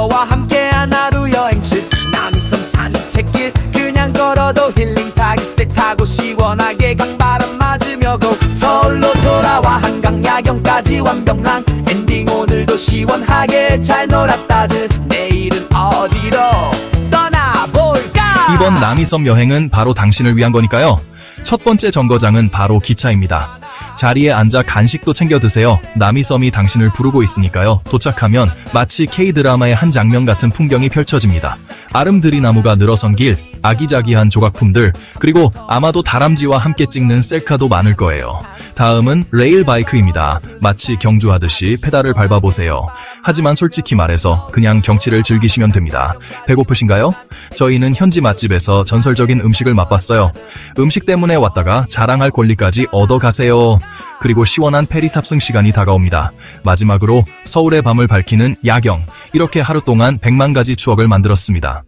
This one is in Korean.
너와 함께한 하루 여행지 남이섬 산책길 그냥 걸어도 힐링 타기세 타고 시원하게 강바람 맞으며 고 서울로 돌아와 한강 야경까지 완벽한 엔딩. 오늘도 시원하게 잘 놀았다듯 내일은 어디로 떠나볼까? 이번 남이섬 여행은 바로 당신을 위한 거니까요. 첫 번째 정거장은 바로 기차입니다. 자리에 앉아 간식도 챙겨 드세요. 남이섬이 당신을 부르고 있으니까요. 도착하면 마치 K-드라마의 한 장면 같은 풍경이 펼쳐집니다. 아름드리 나무가 늘어선 길, 아기자기한 조각품들, 그리고 아마도 다람쥐와 함께 찍는 셀카도 많을 거예요. 다음은 레일 바이크입니다. 마치 경주하듯이 페달을 밟아보세요. 하지만 솔직히 말해서 그냥 경치를 즐기시면 됩니다. 배고프신가요? 저희는 현지 맛집에서 전설적인 음식을 맛봤어요. 음식 때문에 왔다가 자랑할 권리까지 얻어가세요. 그리고 시원한 페리 탑승 시간이 다가옵니다. 마지막으로 서울의 밤을 밝히는 야경. 이렇게 하루 동안 100만 가지 추억을 만들었습니다.